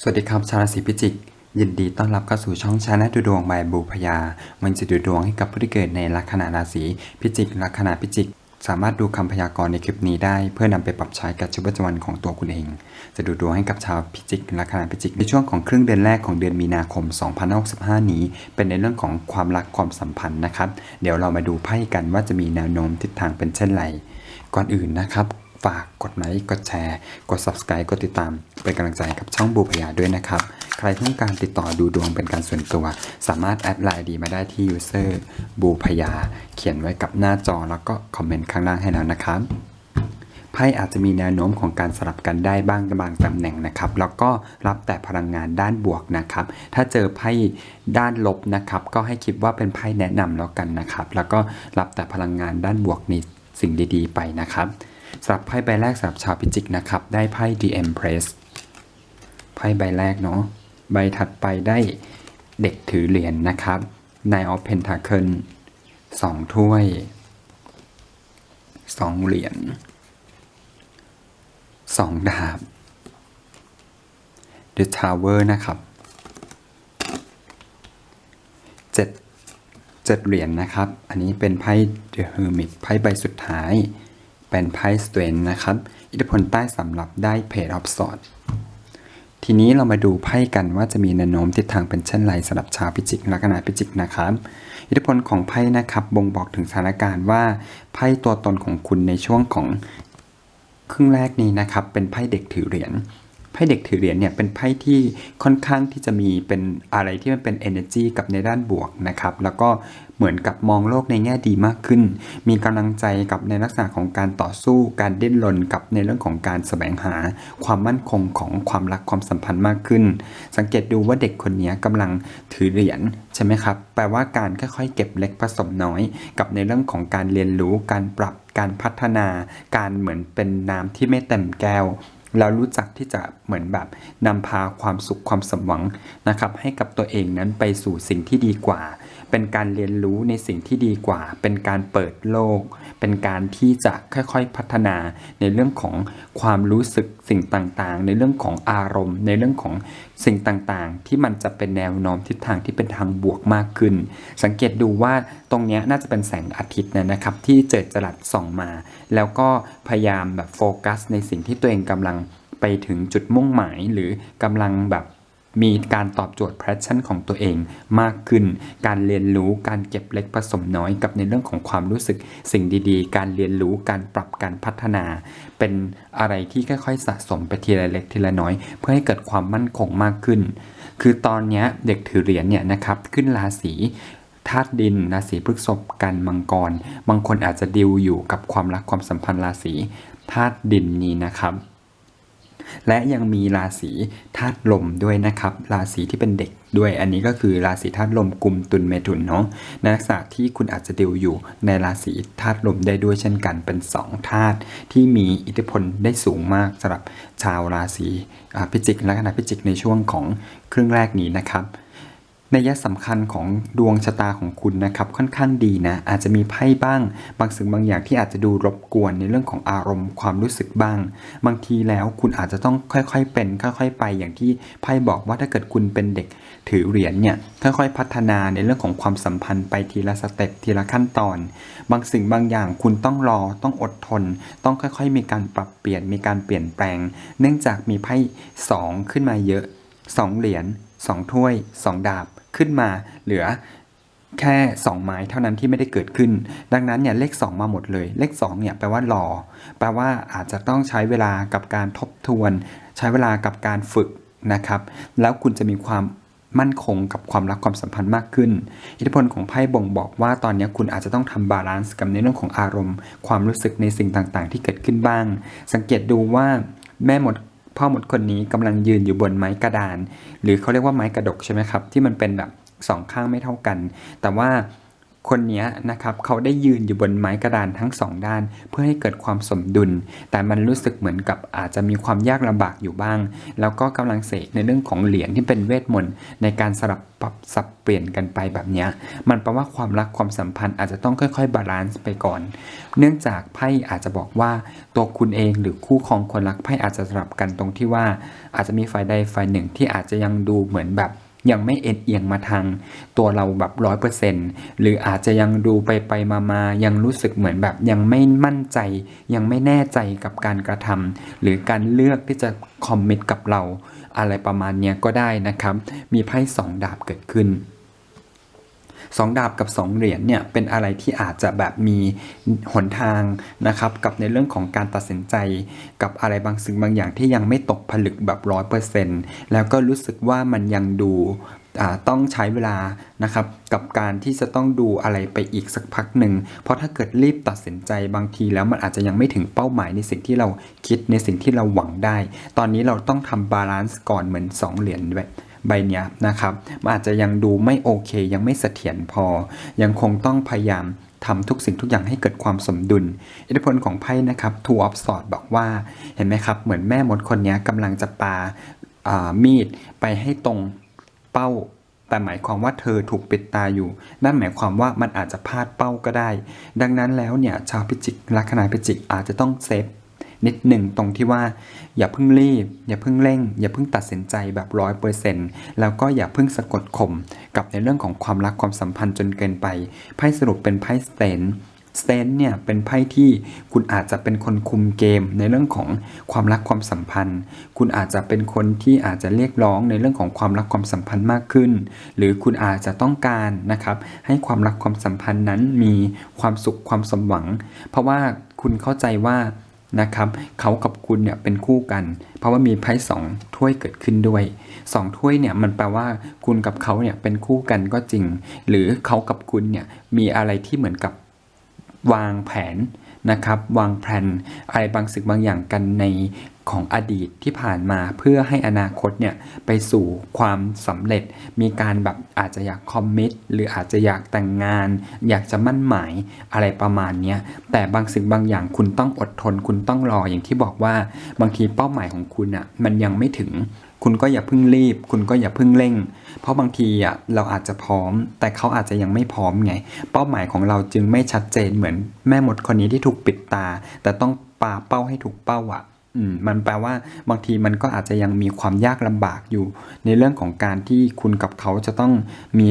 สวัสดีครับชาวราศีพิจิก ยินดีต้อนรับเข้าสู่ช่องชาแนลดูดวงบายบูพยา มันจะดูดวงให้กับผู้ที่เกิดในลัคนาราศีพิจิก ลัคนาพิจิก สามารถดูคำพยากรณ์ในคลิปนี้ได้ เพื่อนำไปปรับใช้กับชีวิตประจำวันของตัวคุณเอง จะดูดวงให้กับชาวพิจิก ลัคนาพิจิก ในช่วงของครึ่งเดือนแรกของเดือนมีนาคม2565 นี้ เป็นในเรื่องของความรักความสัมพันธ์นะครับ เดี๋ยวเรามาดูไพ่กันว่าจะมีแนวโน้มทิศทางเป็นเช่นไร ก่อนอื่นนะครับ ฝากกดไลค์กดแชร์ กด subscribe กดติดตาม เป็นกำลังใจกับช่องบูพยาด้วยนะครับ ใครต้องการติดต่อดูดวงเป็นการส่วนตัว สามารถแอดไลน์ดีมาได้ที่ user บูพยา เขียนไว้กับหน้าจอแล้วก็คอมเมนต์ข้างล่างให้แล้วนะครับไพ่อาจจะมีแนวโน้มของการสลับกันได้บ้างบางตำแหน่งนะครับ แล้วก็รับแต่พลังงานด้านบวกนะครับ ถ้าเจอไพ่ด้านลบนะครับ ก็ให้คิดว่าเป็นไพ่แนะนำแล้วกันนะครับ แล้วก็รับแต่พลังงานด้านบวกในสิ่งดี ๆ ไปนะครับ สำหรับไพ่ใบแรกสำหรับชาวพิจิกนะครับ ได้ไพ่ The Empress ไพ่ใบแรกเนาะ ใบถัดไปได้เด็กถือเหรียญนะครับ Nine of Pentacle สองถ้วยสองเหรียญสองดาบ The Tower นะครับเจ็ดเจ็ดเหรียญนะครับ อันนี้เป็นไพ่ The Hermit ไพ่ใบสุดท้าย เป็นไพ่ Strength นะครับ อิทธิพลใต้สำหรับได้ Page of Swords ทีนี้เรามาดูไพ่กันว่าจะมีแนวโน้มทิศทางเป็นเช่นไรสำหรับชาวพิจิกลัคนาพิจิกนะครับ อิทธิพลของไพ่นะครับบ่งบอกถึงสถานการณ์ว่าไพ่ตัวตนของคุณในช่วงของครึ่งแรกนี้นะครับ เป็นไพ่เด็กถือเหรียญไพ่เด็กถือเหรียญเนี่ยเป็นไพ่ที่ค่อนข้างที่จะมีเป็นอะไรที่มันเป็น energy กับในด้านบวกนะครับ แล้วก็ เหมือนกับมองโลกในแง่ดีมากขึ้น มีกำลังใจกับในลักษณะของการต่อสู้ การเดินรนกับในเรื่องของการแสวงหา ความมั่นคงของความรักความสัมพันธ์มากขึ้น สังเกตดูว่าเด็กคนนี้กำลังถือเหรียญใช่ไหมครับ แปลว่าการค่อยๆเก็บเล็กผสมน้อย กับในเรื่องของการเรียนรู้ การปรับ การพัฒนา การเหมือนเป็นน้ำที่ไม่เต็มแก้วแล้วรู้จักที่จะเหมือนแบบนำพาความสุขความสมหวังนะครับให้กับตัวเองนั้นไปสู่สิ่งที่ดีกว่า เป็นการเรียนรู้ในสิ่งที่ดีกว่า เป็นการเปิดโลก เป็นการที่จะค่อยๆพัฒนาในเรื่องของความรู้สึกสิ่งต่างๆ ในเรื่องของอารมณ์ ในเรื่องของสิ่งต่างๆ ที่มันจะเป็นแนวโน้มทิศทางที่เป็นทางบวกมากขึ้น สังเกตดูว่าตรงนี้น่าจะเป็นแสงอาทิตย์นะนะครับ ที่เจิดจรัสส่องมา แล้วก็พยายามแบบโฟกัส ในสิ่งที่ตัวเองกำลังไปถึงจุดมุ่งหมายหรือกำลังแบบ มีการตอบโจทย์แพชชั่นของตัวเองมากขึ้น การเรียนรู้การเก็บเล็กผสมน้อยกับในเรื่องของความรู้สึกสิ่งดีๆ การเรียนรู้การปรับการพัฒนา เป็นอะไรที่ค่อยๆสะสมไปทีละเล็กทีละน้อย เพื่อให้เกิดความมั่นคงมากขึ้น คือตอนเนี้ยเด็กถือเหรียญเนี่ยนะครับขึ้นราศีธาตุดินราศีพฤษภกันมังกร บางคนอาจจะดิวอยู่กับความรักความสัมพันธ์ราศีธาตุดินนี้นะครับ และยังมีราศีธาตุลมด้วยนะครับ ราศีที่เป็นเด็กด้วยอันนี้ก็คือราศีธาตุลมกลุ่มตุลเมถุนเนาะในลักษณะที่คุณอาจจะดิวอยู่ในราศีธาตุลมได้ด้วยเช่นกันเป็น2ธาตุที่มีอิทธิพลได้สูงมากสำหรับชาวราศีพิจิกและขณะพิจิกในช่วงของครึ่งแรกนี้นะครับ ในยะสำคัญของดวงชะตาของคุณนะครับค่อนข้างดีนะ อาจจะมีไพ่บ้าง บางสิ่งบางอย่างที่อาจจะดูรบกวนในเรื่องของอารมณ์ความรู้สึกบ้าง บางทีแล้วคุณอาจจะต้องค่อยๆเป็น ค่อย ๆ ไปอย่างที่ไพ่บอกว่าถ้าเกิดคุณเป็นเด็กถือเหรียญเนี่ยค่อยๆพัฒนาในเรื่องของความสัมพันธ์ไปทีละสเต็ปทีละขั้นตอน บางสิ่งบางอย่างคุณต้องรอต้องอดทน ต้องค่อยๆ มีการปรับเปลี่ยนมีการเปลี่ยนแปลง เนื่องจากมีไพ่สองขึ้นมาเยอะสองเหรียญ สองถ้วยสองดาบขึ้นมาเหลือแค่ 2 ไม้เท่านั้นที่ไม่ได้เกิดขึ้น ดังนั้นเนี่ยเลข 2 มาหมดเลย เลข2เนี่ยแปลว่ารอ แปลว่าอาจจะต้องใช้เวลากับการทบทวน ใช้เวลากับการฝึกนะครับ แล้วคุณจะมีความมั่นคงกับความรักความสัมพันธ์มากขึ้น อิทธิพลของไพ่บ่งบอกว่าตอนนี้คุณอาจจะต้องทำบาลานซ์กับในเรื่องของอารมณ์ ความรู้สึกในสิ่งต่างๆ ที่เกิดขึ้นบ้าง สังเกตดูว่าแม่หมด พ่อมดคนนี้กำลังยืนอยู่บนไม้กระดาน หรือเขาเรียกว่าไม้กระดกใช่ไหมครับ ที่มันเป็นแบบสองข้างไม่เท่ากัน แต่ว่า คนนี้นะครับเขาได้ยืนอยู่บนไม้กระดานทั้งสองด้าน เพื่อให้เกิดความสมดุล แต่มันรู้สึกเหมือนกับอาจจะมีความยากลำบากอยู่บ้าง แล้วก็กำลังเสกในเรื่องของเหรียญที่เป็นเวทมนต์ในการสลับปรับสับเปลี่ยนกันไปแบบนี้มันแปลว่าความรักความสัมพันธ์อาจจะต้องค่อยๆบาลานซ์ไปก่อน เนื่องจากไพ่อาจจะบอกว่าตัวคุณเองหรือคู่ครองคนรักไพ่อาจจะสลับกันตรงที่ว่า อาจจะมีฝ่ายใดฝ่ายหนึ่งที่อาจจะยังดูเหมือนแบบ ยังไม่เอ็นเอียงมาทางตัวเราแบบร้อยเปอร์เซ็นหรืออาจจะยังดูไปไปมามายังรู้สึกเหมือนแบบยังไม่มั่นใจ ยังไม่แน่ใจกับการกระทำหรือการเลือกที่จะคอมมิตกับเรา อะไรประมาณเนี้ยก็ได้นะครับ มีไพ่สองดาบเกิดขึ้น สองดาบกับสองเหรียญเนี่ยเป็นอะไรที่อาจจะแบบมีหนทางนะครับกับในเรื่องของการตัดสินใจ กับอะไรบางสิ่งบางอย่างที่ยังไม่ตกผลึกแบบร้อยเปอร์เซ็นต์แล้วก็รู้สึกว่ามันยังดูต้องใช้เวลานะครับกับการที่จะต้องดูอะไรไปอีกสักพักหนึ่ง เพราะถ้าเกิดรีบตัดสินใจบางทีแล้วมันอาจจะยังไม่ถึงเป้าหมายในสิ่งที่เราคิดในสิ่งที่เราหวังได้ ตอนนี้เราต้องทำบาลานซ์ก่อนเหมือนสองเหรียญด้วย ใบเนี้ยนะครับอาจจะยังดูไม่โอเค ยังไม่เสถียรพอ ยังคงต้องพยายามทำทุกสิ่งทุกอย่างให้เกิดความสมดุล อิทธิพลของไพ่นะครับ Two of Swords บอกว่าเห็นไหมครับ เหมือนแม่มดคนนี้กำลังจะปาามีดไปให้ตรงเป้า แต่หมายความว่าเธอถูกปิดตาอยู่ นั่นหมายความว่ามันอาจจะพลาดเป้าก็ได้ ดังนั้นแล้วเนี่ยชาวพิจิกลัคนาพิจิกอาจจะต้องเซฟ นิดหนึ่งตรงที่ว่าอย่าเพิ่งรีบ อย่าเพิ่งเร่ง อย่าเพิ่งตัดสินใจแบบร้อยเปอร์เซ็นต์แล้วก็อย่าเพิ่งสะกดข่มกับในเรื่องของความรักความสัมพันธ์จนเกินไปไพ่สรุปเป็นไพ่สเตนสเตนเนี่ยเป็นไพ่ที่คุณอาจจะเป็นคนคุมเกมในเรื่องของความรักความสัมพันธ์ คุณอาจจะเป็นคนที่อาจจะเรียกร้องในเรื่องของความรักความสัมพันธ์มากขึ้น หรือคุณอาจจะต้องการนะครับให้ความรักความสัมพันธ์นั้นมีความสุขความสมหวัง เพราะว่าคุณเข้าใจว่า นะครับเขากับคุณเนี่ยเป็นคู่กัน เพราะว่ามีไพ่สองถ้วยเกิดขึ้นด้วยสองถ้วยเนี่ยมันแปลว่าคุณกับเขาเนี่ยเป็นคู่กันก็จริง หรือเขากับคุณเนี่ยมีอะไรที่เหมือนกับวางแผน นะครับวางแผนอะไรบางสิ่งบางอย่างกันในของอดีตที่ผ่านมาเพื่อให้อนาคตเนี่ยไปสู่ความสำเร็จ มีการแบบอาจจะอยากคอมมิตหรืออาจจะอยากแต่งงาน อยากจะมั่นหมายอะไรประมาณนี้แต่บางสิ่งบางอย่างคุณต้องอดทน คุณต้องรออย่างที่บอกว่า บางทีเป้าหมายของคุณอะมันยังไม่ถึง คุณก็อย่าเพิ่งรีบ คุณก็อย่าเพิ่งเร่ง เพราะบางทีอะเราอาจจะพร้อม แต่เขาอาจจะยังไม่พร้อมไง เป้าหมายของเราจึงไม่ชัดเจนเหมือนแม่มดคนนี้ที่ถูกปิดตา แต่ต้องปาเป้าให้ถูกเป้าอะมันแปลว่าบางทีมันก็อาจจะยังมีความยากลำบากอยู่ ในเรื่องของการที่คุณกับเขาจะต้องมี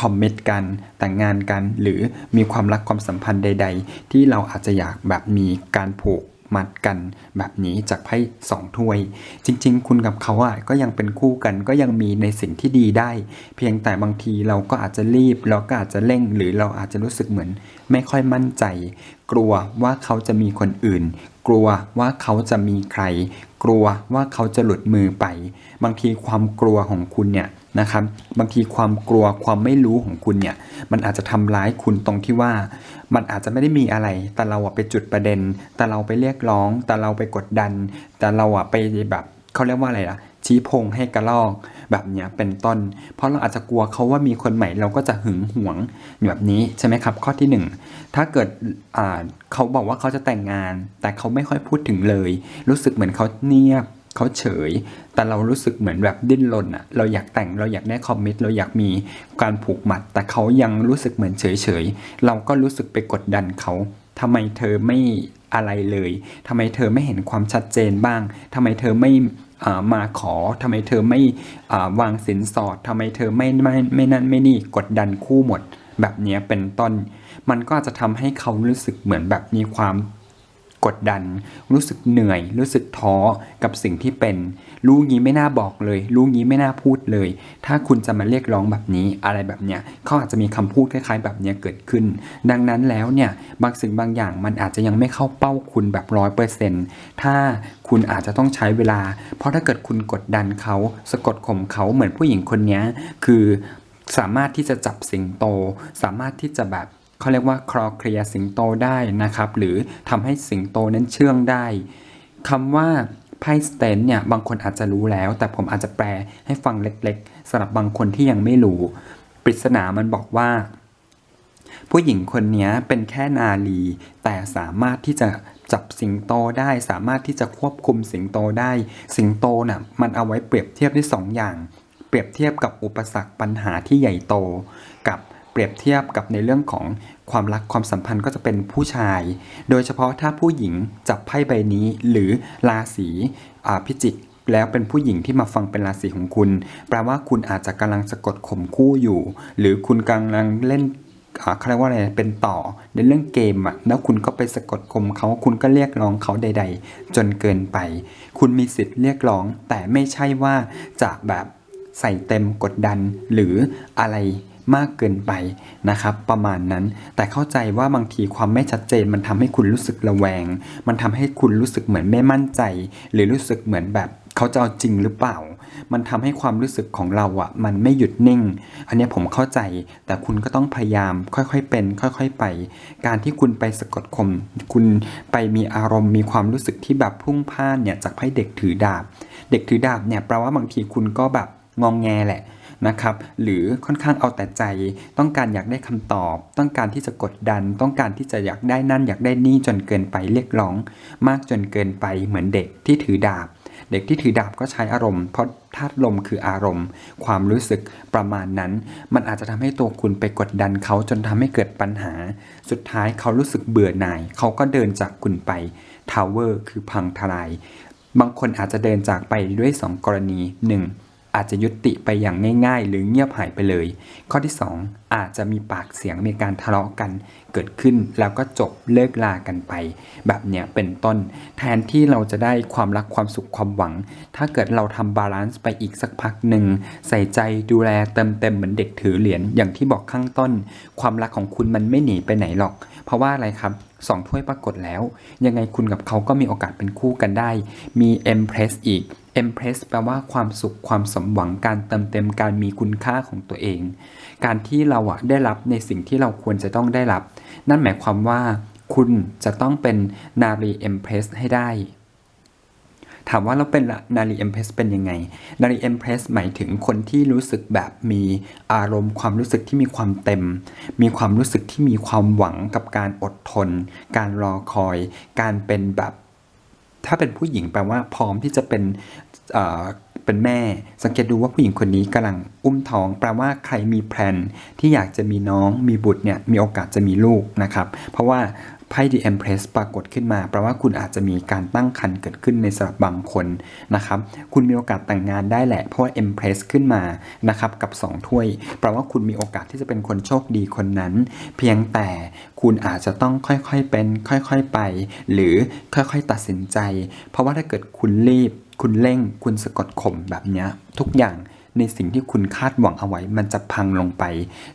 คอมมิตกันแต่งงานกัน หรือมีความรักความสัมพันธ์ใด ๆ ที่เราอาจจะอยากแบบมีการผูก มัดกันแบบนี้จากไพ่สองถ้วย จริง ๆ คุณกับเขาอะก็ยังเป็นคู่กันก็ยังมีในสิ่งที่ดีได้ เพียงแต่บางทีเราก็อาจจะรีบเราก็อาจจะเร่ง หรือเราอาจจะรู้สึกเหมือน ไม่ค่อยมั่นใจ กลัวว่าเขาจะมีคนอื่น กลัวว่าเขาจะมีใคร กลัวว่าเขาจะหลุดมือไป บางทีความกลัวของคุณเนี่ย นะครับบางทีความกลัวความไม่รู้ของคุณเนี่ยมันอาจจะทำร้ายคุณตรงที่ว่า มันอาจจะไม่ได้มีอะไร แต่เราอะไปจุดประเด็น แต่เราไปเรียกร้อง แต่เราไปกดดัน แต่เราอะไปแบบเขาเรียกว่าอะไรล่ะชี้พงให้กระลอกแบบเนี้ยเป็นต้น เพราะเราอาจจะกลัวเขาว่ามีคนใหม่เราก็จะหึงหวงแบบนี้ใช่ไหมครับ ข้อที่หนึ่งถ้าเกิดเขาบอกว่าเขาจะแต่งงาน แต่เขาไม่ค่อยพูดถึงเลย รู้สึกเหมือนเขาเงียบ เขาเฉย แต่เรารู้สึกเหมือนแบบดิ้นรนอะเราอยากแต่งเราอยากได้คอมมิตเราอยากมีการผูกมัด แต่เขายังรู้สึกเหมือนเฉยเฉยเราก็รู้สึกไปกดดันเขาทำไมเธอไม่อะไรเลยทำไมเธอไม่เห็นความชัดเจนบ้างทำไมเธอไม่ามาขอทำไมเธอไม่าวางสินสอดทำไมเธอไม่ไม่ไม่นั่นไม่นี่กดดันคู่หมด แบบนี้เป็นต้น มันก็จะทำให้เขารู้สึกเหมือนแบบมีความ กดดัน รู้สึกเหนื่อย รู้สึกท้อกับสิ่งที่เป็น รู้งี้ไม่น่าบอกเลย รู้งี้ไม่น่าพูดเลย ถ้าคุณจะมาเรียกร้องแบบนี้อะไรแบบเนี้ยเขาอาจจะมีคำพูดคล้ายๆ แบบเนี้ยเกิดขึ้น ดังนั้นแล้วเนี่ยบางสิ่งบางอย่างมันอาจจะยังไม่เข้าเป้าคุณแบบร้อยเปอร์เซ็นต์ถ้าคุณอาจจะต้องใช้เวลา เพราะถ้าเกิดคุณกดดันเขาสะกดข่มเขาเหมือนผู้หญิงคนเนี้ยคือสามารถที่จะจับสิงโต สามารถที่จะแบบ เขาเรียกว่าคลอเคลียสิงโตได้นะครับ หรือทำให้สิงโตนั้นเชื่องได้คำว่าไพ่สเตนเนี่ยบางคนอาจจะรู้แล้ว แต่ผมอาจจะแปลให้ฟังเล็กๆสำหรับบางคนที่ยังไม่รู้ ปริศนามันบอกว่า ผู้หญิงคนนี้เป็นแค่นาลี แต่สามารถที่จะจับสิงโตได้สามารถที่จะควบคุมสิงโตได้ สิงโตน่ะมันเอาไว้เปรียบเทียบได้สองอย่าง เปรียบเทียบกับอุปสรรคปัญหาที่ใหญ่โตกับ เปรียบเทียบกับในเรื่องของความรักความสัมพันธ์ก็จะเป็นผู้ชาย โดยเฉพาะถ้าผู้หญิงจับไพ่ใบนี้ หรือราศีพิจิกแล้วเป็นผู้หญิงที่มาฟังเป็นราศีของคุณ แปลว่าคุณอาจจะกำลังสะกดข่มคู่อยู่ หรือคุณกำลังเล่นเขาเรียกว่าอะไรเป็นต่อในเรื่องเกมอะแล้วคุณก็ไปสะกดข่มเขาคุณก็เรียกร้องเขาใด ๆ จนเกินไป คุณมีสิทธิ์เรียกร้อง แต่ไม่ใช่ว่าจะแบบใส่เต็มกดดันหรืออะไร มากเกินไปนะครับ ประมาณนั้น แต่เข้าใจว่าบางทีความไม่ชัดเจน มันทำให้คุณรู้สึกระแวง มันทำให้คุณรู้สึกเหมือนไม่มั่นใจ หรือรู้สึกเหมือนแบบเขาจะเอาจริงหรือเปล่า มันทำให้ความรู้สึกของเราอะ่ะ มันไม่หยุดนิ่ง อันนี้ผมเข้าใจ แต่คุณก็ต้องพยายาม ค่อยๆเป็น ค่อยๆไป การที่คุณไปสะกดข่มคุณไปมีอารมณ์มีความรู้สึกที่แบบพุ่งพล่านเนี่ยจากไพ่เด็กถือดาบ เด็กถือดาบเนี่ยแปลว่าบางทีคุณก็แบบงองแงแหละ นะครับ หรือค่อนข้างเอาแต่ใจ ต้องการอยากได้คำตอบ ต้องการที่จะกดดัน ต้องการที่จะอยากได้นั่นอยากได้นี่จนเกินไปเรียกร้อง มากจนเกินไปเหมือนเด็กที่ถือดาบ เด็กที่ถือดาบก็ใช้อารมณ์เพราะธาตุลมคืออารมณ์ ความรู้สึกประมาณนั้น มันอาจจะทำให้ตัวคุณไปกดดันเขาจนทำให้เกิดปัญหา สุดท้ายเขารู้สึกเบื่อหน่าย เขาก็เดินจากคุณไปทาวเวอร์คือพังทลาย บางคนอาจจะเดินจากไปด้วย 2 กรณี 1. อาจจะยุติไปอย่างง่ายๆ หรือเงียบหายไปเลย ข้อที่ 2 อาจจะมีปากเสียงมีการทะเลาะกันเกิดขึ้นแล้วก็จบเลิกลากันไป แบบเนี้ยเป็นต้น แทนที่เราจะได้ความรักความสุขความหวัง ถ้าเกิดเราทำบาลานซ์ไปอีกสักพักหนึ่ง ใส่ใจดูแลเติมเต็มเหมือนเด็กถือเหรียญอย่างที่บอกข้างต้น ความรักของคุณมันไม่หนีไปไหนหรอก เพราะว่าอะไรครับสองถ้วยปรากฏแล้ว ยังไงคุณกับเขาก็มีโอกาสเป็นคู่กันได้ มี Empress อีก Empress แปลว่าความสุขความสมหวังการเติมเต็มการมีคุณค่าของตัวเอง การที่เราอะได้รับในสิ่งที่เราควรจะต้องได้รับ นั่นหมายความว่าคุณจะต้องเป็นนารี Empress ให้ได้ ถามว่าเราเป็นนารีเอ็มเพรสเป็นยังไง นารีเอ็มเพรสหมายถึงคนที่รู้สึกแบบมีอารมณ์ ความรู้สึกที่มีความเต็ม มีความรู้สึกที่มีความหวังกับการอดทน การรอคอย การเป็นแบบ ถ้าเป็นผู้หญิงแปลว่าพร้อมที่จะเป็นเป็นแม่ สังเกตดูว่าผู้หญิงคนนี้กำลังอุ้มท้อง แปลว่าใครมีแพลนที่อยากจะมีน้องมีบุตรเนี่ยมีโอกาสจะมีลูกนะครับ เพราะว่า ไพ่ The Empress ปรากฏขึ้นมาแปลว่าคุณอาจจะมีการตั้งครรภ์เกิดขึ้นในสำหรับบางคนนะครับ คุณมีโอกาสแต่งงานได้แหละ เพราะว่า Empress ขึ้นมานะครับกับ 2 ถ้วยแปลว่าคุณมีโอกาสที่จะเป็นคนโชคดีคนนั้น เพียงแต่คุณอาจจะต้องค่อยๆเป็น ค่อยๆไป หรือค่อยๆตัดสินใจ เพราะว่าถ้าเกิดคุณรีบคุณเร่งคุณสะกดข่มแบบนี้ทุกอย่าง ในสิ่งที่คุณคาดหวังเอาไว้ มันจะพังลงไป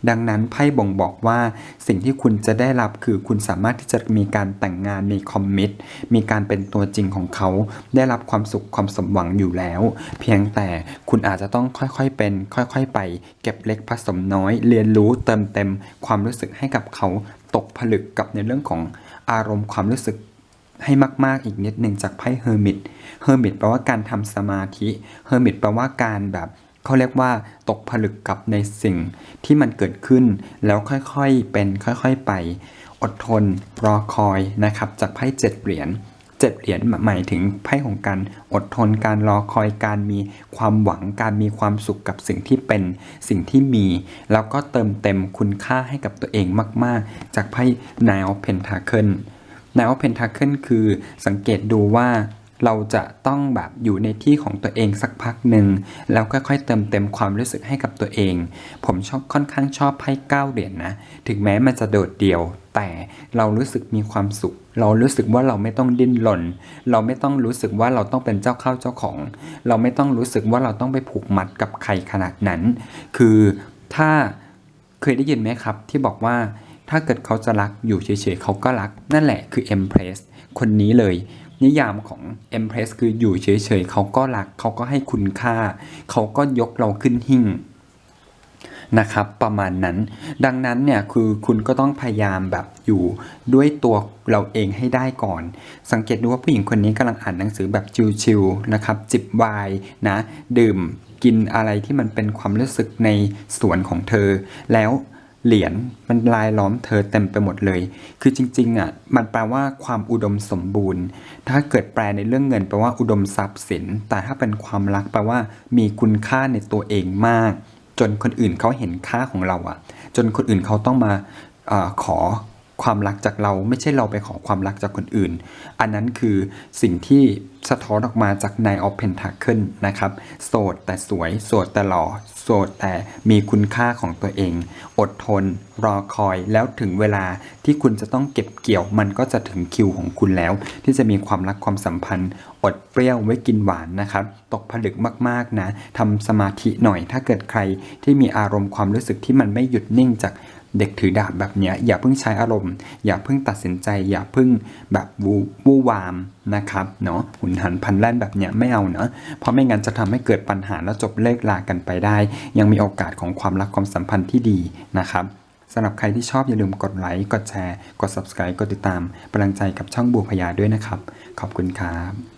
ดังนั้นไพ่บ่งบอกว่าสิ่งที่คุณจะได้รับคือคุณสามารถที่จะมีการแต่งงานมีคอมมิตมีการเป็นตัวจริงของเขา ได้รับความสุขความสมหวังอยู่แล้ว เพียงแต่คุณอาจจะต้องค่อยๆเป็น ค่อยๆไป เก็บเล็กผสมน้อย เรียนรู้เติมเต็มความรู้สึกให้กับเขาตกผลึกกับในเรื่องของอารมณ์ความรู้สึกให้มากๆอีกนิดหนึ่งจากไพ่เฮอร์มิต เฮอร์มิตแปลว่าการทำสมาธิ เฮอร์มิตแปลว่าการแบบ เขาเรียกว่าตกผลึกกับในสิ่งที่มันเกิดขึ้น แล้วค่อยๆเป็นค่อยๆไป อดทนรอคอยนะครับจากไพ่เจ็ดเหรียญเจ็ดเหรียญหมายถึงไพ่ของการอดทนการรอคอยการมีความหวังการมีความสุขกับสิ่งที่เป็นสิ่งที่มี แล้วก็เติมเต็มคุณค่าให้กับตัวเองมาก ๆ จากไพ่ Nine of Pentacle นายว่าเพนทาเคิลคือสังเกตดูว่า เราจะต้องแบบอยู่ในที่ของตัวเองสักพักหนึ่งแล้วค่อยๆเติมเต็มความรู้สึกให้กับตัวเอง ผมชอบค่อนข้างชอบไพ่เก้าเหรียญนะ ถึงแม้มันจะโดดเดี่ยว แต่เรารู้สึกมีความสุข เรารู้สึกว่าเราไม่ต้องดิ้นรนเราไม่ต้องรู้สึกว่าเราต้องเป็นเจ้าเข้าเจ้าของ เราไม่ต้องรู้สึกว่าเราต้องไปผูกมัดกับใครขนาดนั้น คือถ้าเคยได้ยินไหมครับที่บอกว่าถ้าเกิดเขาจะรักอยู่เฉยๆเขาก็รัก นั่นแหละคือ Empress คนนี้เลย นิยามของ Empress คืออยู่เฉยๆเขาก็รักเขาก็ให้คุณค่า เขาก็ยกเราขึ้นหิ่งนะครับประมาณนั้นดังนั้นเนี่ยคือคุณก็ต้องพยายามแบบอยู่ด้วยตัวเราเองให้ได้ก่อน สังเกตดูว่าผู้หญิงคนนี้กำลังอ่านหนังสือแบบชิลๆนะครับจิบไวน์นะดื่มกินอะไรที่มันเป็นความรู้สึกในสวนของเธอ แล้ว เหรียญมันลายล้อมเธอเต็มไปหมดเลย คือจริงๆอะมันแปลว่าความอุดมสมบูรณ์ ถ้าเกิดแปลในเรื่องเงินแปลว่าอุดมทรัพย์สิน แต่ถ้าเป็นความรักแปลว่า มีคุณค่าในตัวเองมาก จนคนอื่นเขาเห็นค่าของเราอะ จนคนอื่นเขาต้องมาอขอ ความรักจากเราไม่ใช่เราไปขอความรักจากคนอื่น อันนั้นคือสิ่งที่สะท้อนออกมาจาก Nine of Pentacle นะครับ โสดแต่สวย โสดแต่หล่อ โสดแต่มีคุณค่าของตัวเอง อดทน รอคอยแล้วถึงเวลาที่คุณจะต้องเก็บเกี่ยว มันก็จะถึงคิวของคุณแล้ว ที่จะมีความรักความสัมพันธ์ อดเปรี้ยวไว้กินหวานนะครับ ตกผลึกมากๆนะทำสมาธิหน่อยถ้าเกิดใครที่มีอารมณ์ความรู้สึกที่มันไม่หยุดนิ่งจาก เด็กถือดาบแบบเนี้ยอย่าเพิ่งใช้อารมณ์ อย่าเพิ่งตัดสินใจ อย่าเพิ่งแบบวูวูวามนะครับเนาะหุนหันพันแล่นแบบเนี้ยไม่เอาเนาะเพราะไม่งั้นจะทำให้เกิดปัญหาแล้วจบเลิกลากันไปได้ ยังมีโอกาสของความรักความสัมพันธ์ที่ดีนะครับสำหรับใครที่ชอบอย่าลืมกดไลค์กดแชร์ กด subscribe กดติดตามเป็นกำลังใจกับช่องบัวพยาด้วยนะครับ ขอบคุณครับ